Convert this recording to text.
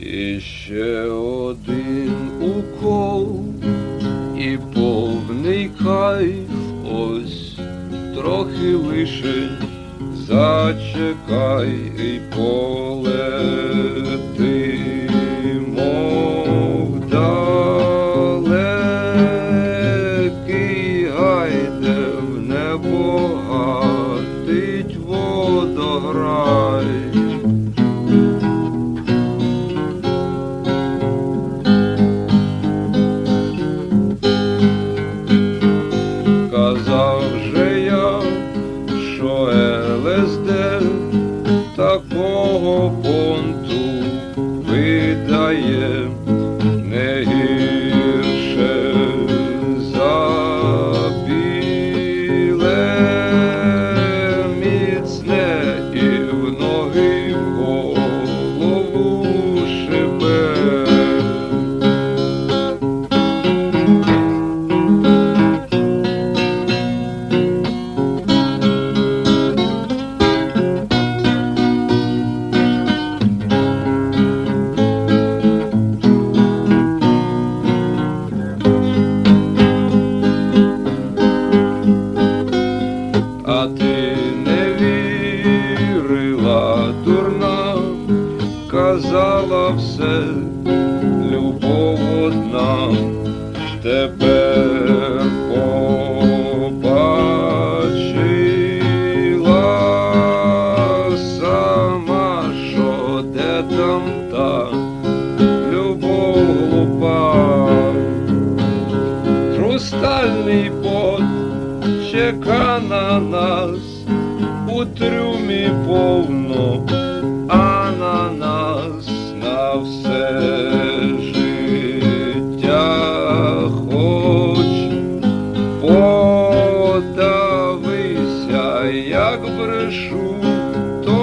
І ще один укол, і повний кайф, ось трохи лише зачекай і полетимо вдалекий гайде в небо гатить водограй. Що ЛСД не вірила, дурна, казала все, любов одна, тепер побачила сама, що де там та любов глупа. Хрустальний пот чека на нас, у трюмі повно, а на нас на все життя хоч подавися, як брешу, то.